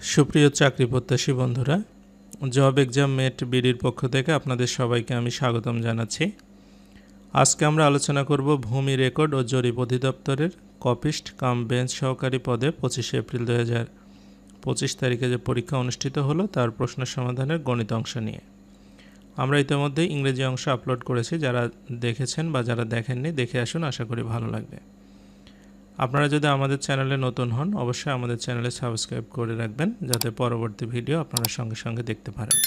সুপ্রিয় চাকরি প্রত্যাশী বন্ধুরা, জব এক্সাম মেট বিডির পক্ষ থেকে আপনাদের সবাইকে আমি স্বাগতম জানাচ্ছি। আজকে আমরা আলোচনা করব ভূমি রেকর্ড ও জরিপ অধিদপ্তরের কপিস্ট কাম বেঞ্চ সহকারী পদে পঁচিশে এপ্রিল দু হাজার পঁচিশ তারিখে যে পরীক্ষা অনুষ্ঠিত হলো, তার প্রশ্ন সমাধানের গণিত অংশ নিয়ে। আমরা ইতিমধ্যে ইংরেজি অংশ আপলোড করেছি, যারা দেখেছেন বা যারা দেখেননি, দেখে আসুন, আশা করি ভালো লাগবে। আপনারা যদি আমাদের চ্যানেলে নতুন হন, অবশ্যই আমাদের চ্যানেলে সাবস্ক্রাইব করে রাখবেন, যাতে পরবর্তী ভিডিও আপনারা সঙ্গে সঙ্গে দেখতে পারেন।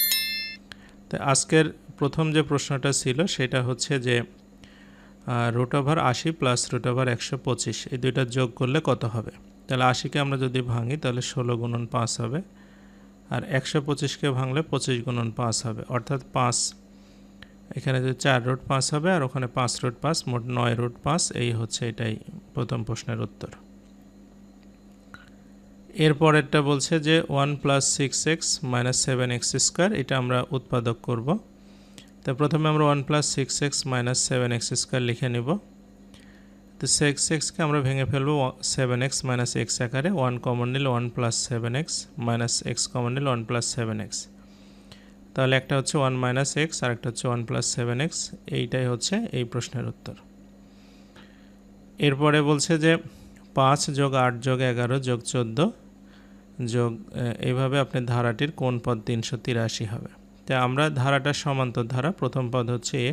তো আজকের প্রথম যে প্রশ্নটা ছিল, সেটা হচ্ছে যে রুট ওভার আশি প্লাস রুট ওভার একশো পঁচিশ, এই দুইটা যোগ করলে কত হবে? তাহলে আশিকে আমরা যদি ভাঙি, তাহলে ষোলো গুণন পাঁচ হবে। আর একশো পঁচিশকে ভাঙলে পঁচিশ গুণন পাঁচ হবে। অর্থাৎ পাঁচ, এখানে যে চার রুট পাঁচ হবে, আর ওখানে পাঁচ রুট পাঁচ, মোট নয় রুট পাঁচ, এই হচ্ছে এটাই প্রথম প্রশ্নের উত্তর। এরপরেরটা বলছে যে one plus six x minus seven x square, এটা আমরা উৎপাদক করব। তো প্রথমে আমরা one plus six x minus seven x square লিখে নিব। তো সিক্স এক্সকে আমরা ভেঙে ফেলব সেভেন এক্স মাইনাস এক্স আকারে, ওয়ান কমন নিলে one plus seven x minus x common নিলে ওয়ান প্লাস সেভেন এক্স। তাহলে একটা হচ্ছে ওয়ান মাইনাস এক্স আর একটা হচ্ছে ওয়ান প্লাস সেভেন এক্স, এইটাই হচ্ছে এই প্রশ্নের উত্তর। এরপরে বলছে যে পাঁচ যোগ আট যোগ এগারো যোগ চোদ্দ যোগ এইভাবে আপনি ধারাটির কোন পদ তিনশো তিরাশি হবে। তাই আমরা ধারাটার সমান্তর ধারা, প্রথম পদ হচ্ছে এ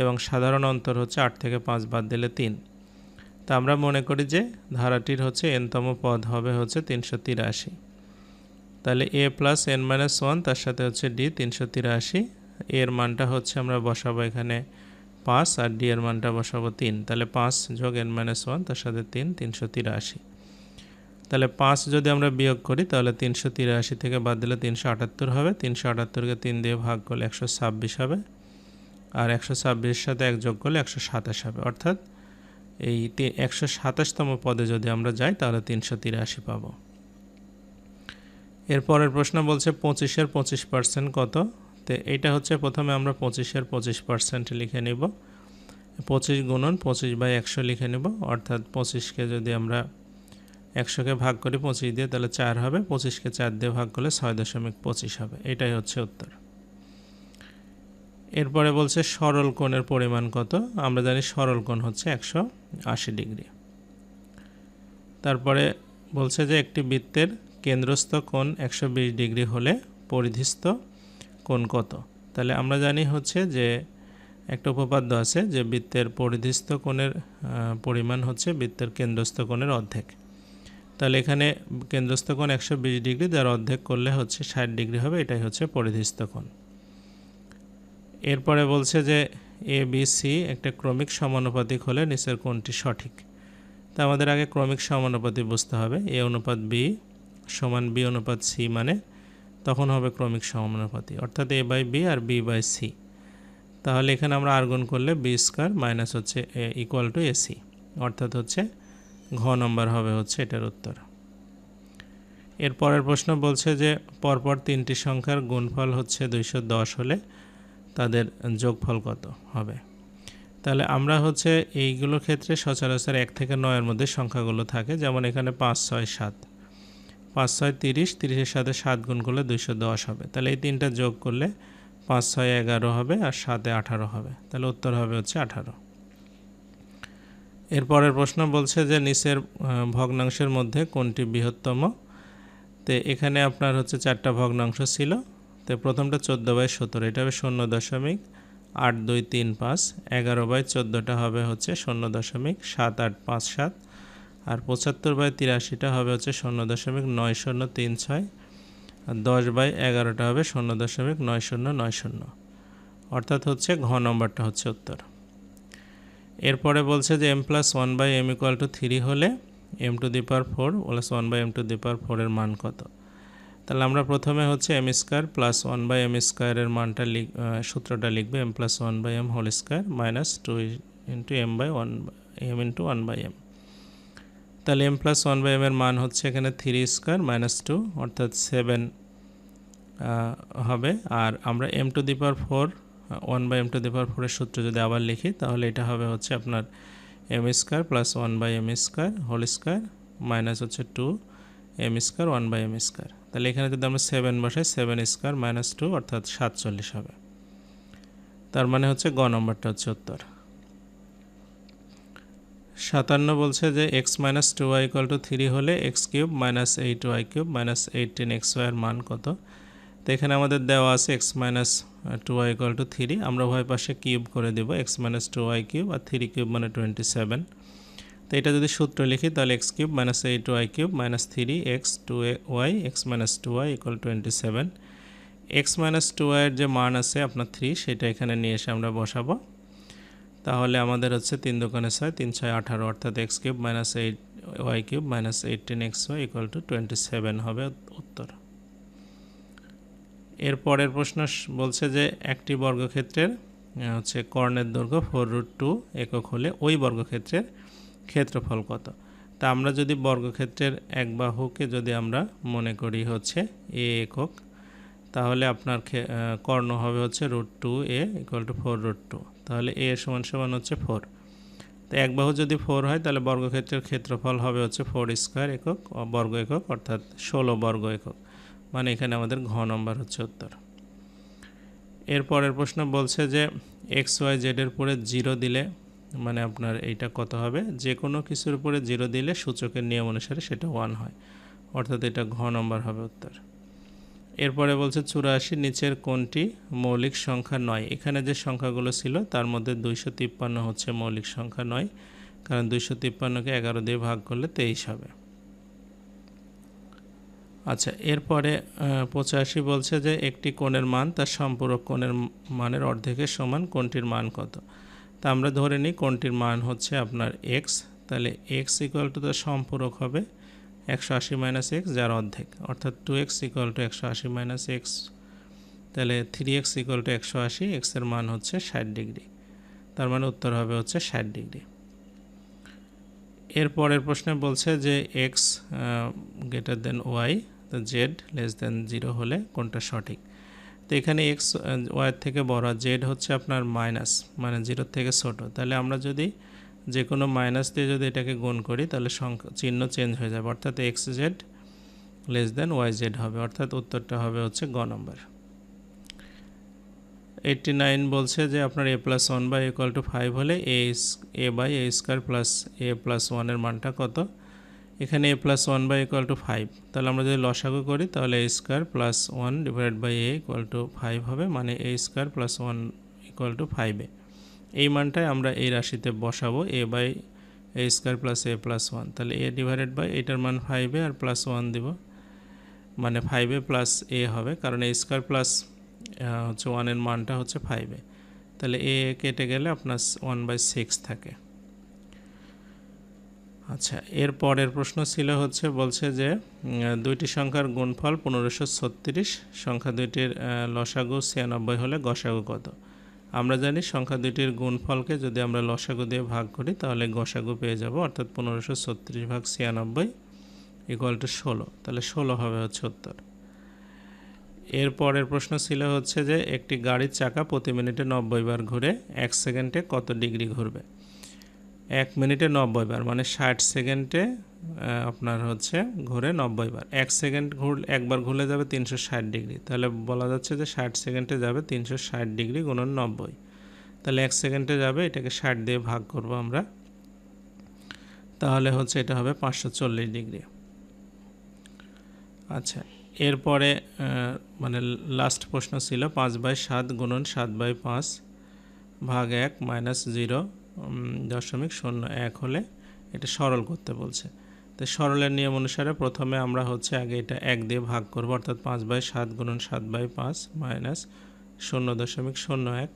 এবং সাধারণ অন্তর হচ্ছে আট থেকে পাঁচ বাদ দিলে তিন। তা আমরা মনে করি যে ধারাটির হচ্ছে এনতম পদ হবে হচ্ছে তিনশো তিরাশি। তাহলে a plus n minus one, তার সাথে হচ্ছে ডি তিনশো তিরাশি। এর মানটা হচ্ছে আমরা বসাবো এখানে পাঁচ আর ডি এর মানটা বসাবো তিন। তাহলে পাঁচ যোগ এন মাইনাস ওয়ান, তার সাথে তিন, তিনশো তিরাশি। তাহলে পাঁচ যদি আমরা বিয়োগ করি, তাহলে তিনশো তিরাশি থেকে বাদ দিলে তিনশো আটাত্তর হবে। তিনশো আটাত্তরকে তিন দিয়ে ভাগ করলে একশো ছাব্বিশ হবে। আর একশো ছাব্বিশের সাথে এক যোগ করলে একশো সাতাশ হবে। অর্থাৎ এই একশো সাতাশতম পদে যদি আমরা যাই, তাহলে তিনশো তিরাশি পাবো। এরপরের প্রশ্ন বলছে পঁচিশের পঁচিশ পার্সেন্ট কত? তো এটা হচ্ছে প্রথমে আমরা পঁচিশের পঁচিশ পার্সেন্ট লিখে নিব। পঁচিশ গুণন পঁচিশ বাই একশো লিখে নেব, অর্থাৎ পঁচিশকে যদি আমরা একশোকে ভাগ করি পঁচিশ দিয়ে, তাহলে চার হবে। পঁচিশকে চার দিয়ে ভাগ করলে ছয় দশমিক পঁচিশ হবে। এটাই হচ্ছে উত্তর। এরপরে বলছে সরল কোণের পরিমাণ কত? আমরা জানি সরল কোণ হচ্ছে একশো আশি ডিগ্রি। তারপরে বলছে যে একটি বৃত্তের কেন্দ্রস্থ কোণ একশো বিশ ডিগ্রি হলে পরিধিস্থ কোণ কত? তাহলে আমরা জানি হচ্ছে যে একটা উপপাদ্য আছে যে বৃত্তের পরিধিস্থ কোণের পরিমাণ হচ্ছে বৃত্তের কেন্দ্রস্থ কোণের অর্ধেক। তাহলে এখানে কেন্দ্রস্থ কোণ একশো বিশ ডিগ্রি যার অর্ধেক করলে হচ্ছে ষাট ডিগ্রি হবে, এটাই হচ্ছে পরিধিস্থ কোণ। এরপরে বলছে যে এ, বি, সি একটা ক্রমিক সমানুপাতিক হলে নিচের কোণটি সঠিক। তা আমাদের আগে ক্রমিক সমানুপাতি বুঝতে হবে। এ অনুপাত বি সমান বি অনুপাত সি মানে তখন হবে ক্রমিক সমানুপাতি, অর্থাৎ এ বাই বি আর বি বাই সি তাহলে এখানে আমরা আর্গুন করলে বি স্কোয়ার মাইনাস হচ্ছে এ ইকুয়াল টু এসি অর্থাৎ হচ্ছে ঘ নম্বর হবে হচ্ছে এটার উত্তর। এর পরের প্রশ্ন বলছে যে পরপর তিনটি সংখ্যার গুণফল হচ্ছে দুইশো দশ হলে তাদের যোগফল কত হবে? তাহলে আমরা হচ্ছে এইগুলোর ক্ষেত্রে সচরাচর এক থেকে নয়ের মধ্যে সংখ্যাগুলো থাকে, যেমন এখানে পাঁচ, ছয়, সাত। পাঁচ ছয় তিরিশ, তিরিশের সাথে সাত গুণ করলে দুইশো দশ হবে। তাহলে এই তিনটা যোগ করলে পাঁচ ছয় এগারো হবে আর সাতে আঠারো হবে। তাহলে উত্তর হবে হচ্ছে আঠারো। এরপরের প্রশ্ন বলছে যে নিচের ভগ্নাংশের মধ্যে কোনটি বৃহত্তম? তো এখানে আপনার হচ্ছে চারটা ভগ্নাংশ ছিল। তো প্রথমটা চোদ্দ বাই সতেরো, এটা হবে শূন্য দশমিক আট দুই তিন পাঁচ। এগারো বাই চোদ্দোটা হবে হচ্ছে শূন্য দশমিক সাত আট পাঁচ সাত। আর পঁচাত্তর বাই তিরাশিটা হবে হচ্ছে শূন্য দশমিক নয় শূন্য তিন ছয়, আর দশ বাই এগারোটা হবে শূন্য দশমিক নয় শূন্য নয় শূন্য। অর্থাৎ হচ্ছে ঘ নম্বরটা হচ্ছে উত্তর। এরপরে বলছে যে m plus one by m equal to three হলে m to the power four plus one by m to the power ফোরের মান কত? তাহলে আমরা প্রথমে হচ্ছে m square plus one by m স্কোয়ারের মানটা লিখ সূত্রটা লিখবে m plus one by m whole square minus two into m by one m into one by m তাহলে m plus one by m এর মান হচ্ছে এখানে থ্রি স্কোয়ার মাইনাস টু অর্থাৎ সেভেন হবে। আর আমরা m to the power four one by m to the power ফোরের সূত্র যদি আবার লিখি, তাহলে এটা হবে হচ্ছে আপনার m square plus one by m square whole square minus হচ্ছে two m square one by m square তাহলে এখানে যদি আমরা সেভেন বসাই সেভেন স্কোয়ার মাইনাস টু অর্থাৎ সাতচল্লিশ হবে। তার মানে হচ্ছে গ নম্বরটা হচ্ছে উত্তর। সাতান্ন বলছে যে x minus two y equal to three হলে x cube minus eight y cube minus eighteen x ওয়াইয়ের মান কত? তো এখানে আমাদের দেওয়া আছে x minus two y equal to three আমরা উভয় পাশে কিউব করে দেব x minus two y cube আর থ্রি কিউব মানে টোয়েন্টি সেভেন তো এটা যদি সূত্র লিখি, তাহলে x cube minus eight y cube minus three x two y x minus two y equal twenty seven x minus two ওয়াইয়ের যে মান আছে আপনার থ্রি সেটা এখানে নিয়ে এসে আমরা বসাবো। তাহলে আমাদের হচ্ছে তিন দোকানে ছয়, তিন ছয় আঠারো, অর্থাৎ x cube minus eight, y cube minus eighteen x y equal to twenty seven হবে উত্তর। এর পরের প্রশ্ন বলছে যে একটি বর্গক্ষেত্রের হচ্ছে কর্ণের দৈর্ঘ্য ফোর রুট টু একক হলে ওই বর্গক্ষেত্রের ক্ষেত্রফল কত? তা আমরা যদি বর্গক্ষেত্রের এক বাহুকে যদি আমরা মনে করি হচ্ছে এ একক, তাহলে আপনার কর্ণ হবে হচ্ছে root two a equal to four root two. তাহলে এ সমান সমান হচ্ছে ফোর তো এক বাহু যদি ফোর হয়, তাহলে বর্গক্ষেত্রের ক্ষেত্রফল হবে হচ্ছে ফোর স্কোয়ার একক, বর্গ একক, অর্থাৎ ষোলো বর্গ একক। মানে এখানে আমাদের ঘ নম্বর হচ্ছে উত্তর। এর পরের প্রশ্ন বলছে যে এক্স ওয়াই জেডের উপরে জিরো দিলে মানে আপনার এইটা কত হবে? যে কোনো কিছুর উপরে জিরো দিলে সূচকের নিয়ম অনুসারে সেটা ওয়ান হয়। অর্থাৎ এটা ঘ নম্বর হবে উত্তর। এরপরে বলছে চুরাশি নিচের কোনটি? মৌলিক সংখ্যা নয়। এখানে যে সংখ্যাগুলো ছিল, তার মধ্যে দুইশো তিপ্পান্ন হচ্ছে মৌলিক সংখ্যা নয়, কারণ দুইশো তিপ্পান্নকে এগারো দিয়ে ভাগ করলে তেইশ হবে। আচ্ছা এরপরে পঁচাশি বলছে যে একটি কোণের মান তার সম্পূরক কোণের মানের অর্ধেকের সমান, কোনটির মান কত? তা আমরা ধরে নিই কোনটির মান হচ্ছে আপনার এক্স তাহলে এক্স ইকুয়াল টু তার সম্পূরক হবে একশো আশি মাইনাস এক্স যার অর্ধেক। অর্থাৎ টু এক্স ইকুয়াল টু একশো আশি মাইনাস এক্স তাহলে থ্রি এক্স ইকুয়াল টু একশো আশি এক্সের মান হচ্ছে ষাট ডিগ্রি। তার মানে উত্তর হবে হচ্ছে ষাট ডিগ্রি। এর পরের প্রশ্নে বলছে যে এক্স গ্রেটার দেন ওয়াই তো জেড লেস দেন জিরো হলে কোনটা সঠিক? তো এখানে এক্স ওয়াইয়ের থেকে বড় জেড হচ্ছে আপনার মাইনাস মানে জিরোর থেকে ছোট। তাহলে আমরা যদি যে কোনো মাইনাস দিয়ে যদি এটাকে গুণ করি, তাহলে সংখ্যা, চিহ্ন চেঞ্জ হয়ে যাবে। অর্থাৎ x z less than y z হবে। অর্থাৎ উত্তরটা হবে হচ্ছে গ নম্বর এইটটি নাইন বলছে যে আপনার a plus one by equal to five হলে a a by a square plus a plus ওয়ানের মানটা কত? এখানে a plus one by equal to five তাহলে আমরা যদি লসাগু করি, তাহলে a square plus one divide by a equal to five হবে। মানে a square plus one equal to ফাইভে এই মানটাই আমরা এই রাশিতে বসাবো a by a square plus a plus one তাহলে এ ডিভাইডেড বাই এটার মান ফাইভে আর প্লাস ওয়ান দিব। মানে ফাইভে প্লাস এ হবে, কারণ এ স্কোয়ার প্লাস হচ্ছে ওয়ানের মানটা হচ্ছে ফাইভে তাহলে এ কেটে গেলে আপনার ওয়ান বাই সিক্স থাকে। আচ্ছা এর পরের প্রশ্ন ছিল হচ্ছে, বলছে যে দুইটি সংখ্যার গুণফল পনেরোশো ছত্রিশ, সংখ্যা দুইটির লসাগু ছিয়ানব্বই হলে গসাগু কত? আমরা জানি সংখ্যা দুটির গুণফলকে যদি আমরা লসাগু দিয়ে ভাগ করি, তাহলে গসাগু পেয়ে যাব, অর্থাৎ পনেরোশো ছত্রিশ ভাগ ছিয়ানব্বই ইকুয়াল টু ষোলো। তাহলে ষোলো হবে হচ্ছে উত্তর। এরপরের প্রশ্ন ছিল হচ্ছে যে, একটি গাড়ির চাকা প্রতি মিনিটে নব্বই বার ঘুরে এক সেকেন্ডে কত ডিগ্রি ঘুরবে? এক মিনিটে নব্বই বার মানে ষাট সেকেন্ডে আপনার হচ্ছে ঘুরে নব্বই বার। এক সেকেন্ড ঘুর, একবার ঘুরে যাবে তিনশো ষাট ডিগ্রি। তাহলে বলা যাচ্ছে যে ষাট সেকেন্ডে যাবে তিনশো ষাট ডিগ্রি গুণন নব্বই। তাহলে এক সেকেন্ডে যাবে, এটাকে ষাট দিয়ে ভাগ করব আমরা। তাহলে হচ্ছে এটা হবে পাঁচশো চল্লিশ ডিগ্রি। আচ্ছা এরপরে মানে লাস্ট প্রশ্ন ছিল পাঁচ বাই সাত গুণন সাত বাই পাঁচ ভাগ এক মাইনাস জিরো। দশমিক শূন্য এক হলে এটা সরল করতে বলছে। তো সরলের নিয়ম অনুসারে প্রথমে আমরা হচ্ছে আগে এটা এক দিয়ে ভাগ করব, অর্থাৎ পাঁচ বাই সাত গুণন সাত বাই পাঁচ মাইনাস শূন্য দশমিক শূন্য এক।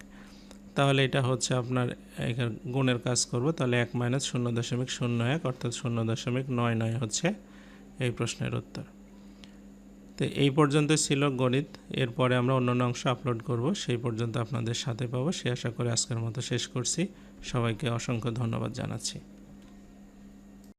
তাহলে এটা হচ্ছে আপনার এখানে গুণের কাজ করব, তাহলে এক মাইনাস শূন্য দশমিক শূন্য এক, অর্থাৎ শূন্য দশমিক নয় নয় হচ্ছে এই প্রশ্নের উত্তর। তো এই পর্যন্ত ছিল গণিত, এরপরে আমরা অন্যান্য অংশ আপলোড করব, সেই পর্যন্ত আপনাদের সাথে পাবো, সে আশা করে আজকের মতো শেষ করছি। সবাইকে অসংখ্য ধন্যবাদ জানাচ্ছি।